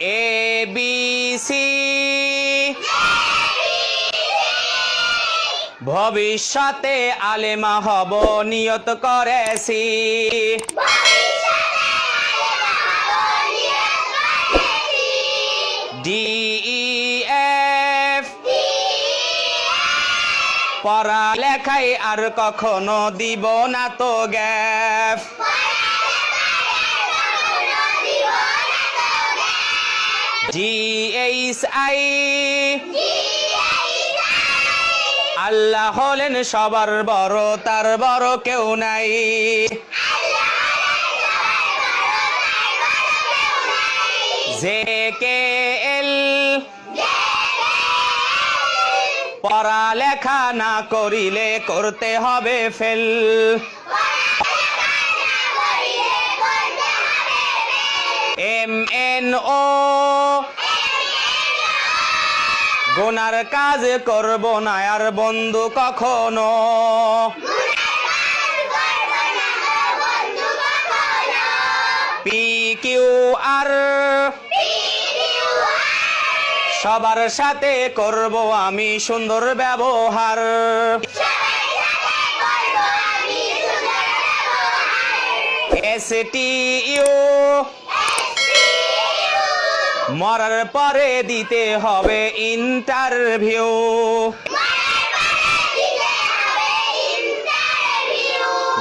A B C ভবিষ্যতে আলেমা হব, নিয়ত করেছি। ডি ই এফ পড়ালেখায় আর কখনো দিব না তো গ্যাপ জি এইচ আই আল্লাহ হলেন সবার বড় তার বড় কেউ নাই। J K L. পড়ালেখা না করিলে করতে হবে ফেল। এম এন ও গোনার কাজ করব না, আর বন্ধু কখনো। পি কিউ আর সবার সাথে করব আমি সুন্দর ব্যবহার। এস টি ইউ মরার পরে দিতে হবে ইন্টারভিউ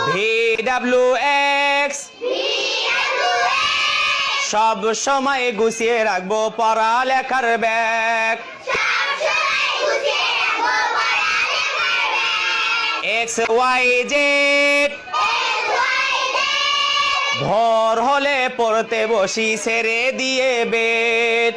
ভি ডাব্লিউ এক্স সব সময় গুছিয়ে রাখব পড়ালেখার ব্যাগ। এক্স ওয়াই জেড ভোর হলে পড়তে বসি ছেড়ে দিয়ে বেদ।